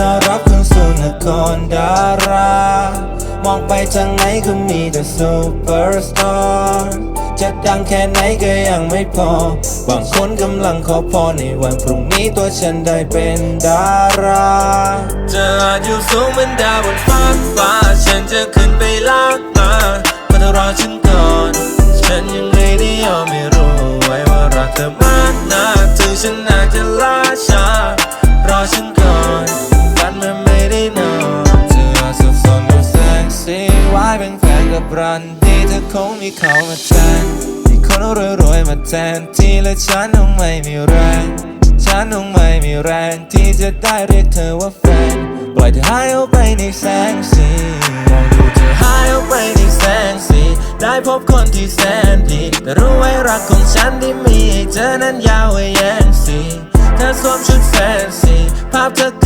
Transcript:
ต้อนรับเข้าสู่นครดารามองไปทางไหนก็มีแต่ซูเปอร์สตาร์จะดังแค่ไหนก็ยังไม่พอ บางคนกำลังขอพรในวันพรุ่งนี้ตัวฉันได้เป็นดาราเธอายู่สูงเหมือนดาวบนฟ้าฟ้า ฉันจะขึ้นไปลากมาเพื่อรอฉันก่อน ฉันยังไม่ได้ยอมไม่รู้ไว้ว่ารักเธอมากนะถึงฉันอาจจะล่าช้า เป็นแฟนกับรันดีเธอคงมีเขามาแทนมีคนรวยๆมาแทนที่และฉันคงไม่มีแรง ฉันคงไม่มีแรงที่จะได้เรียกเธอว่าแฟน ปล่อยเธอหายออกไปในแสงสีมองดูเธอหายออกไปในแสงสีได้พบคนที่แสนดีแต่รู้ไว้รักของฉันที่มีเธอนั้นยาวไว้แย่งสีเธอสวมชุดแฟนซีภาพเธอ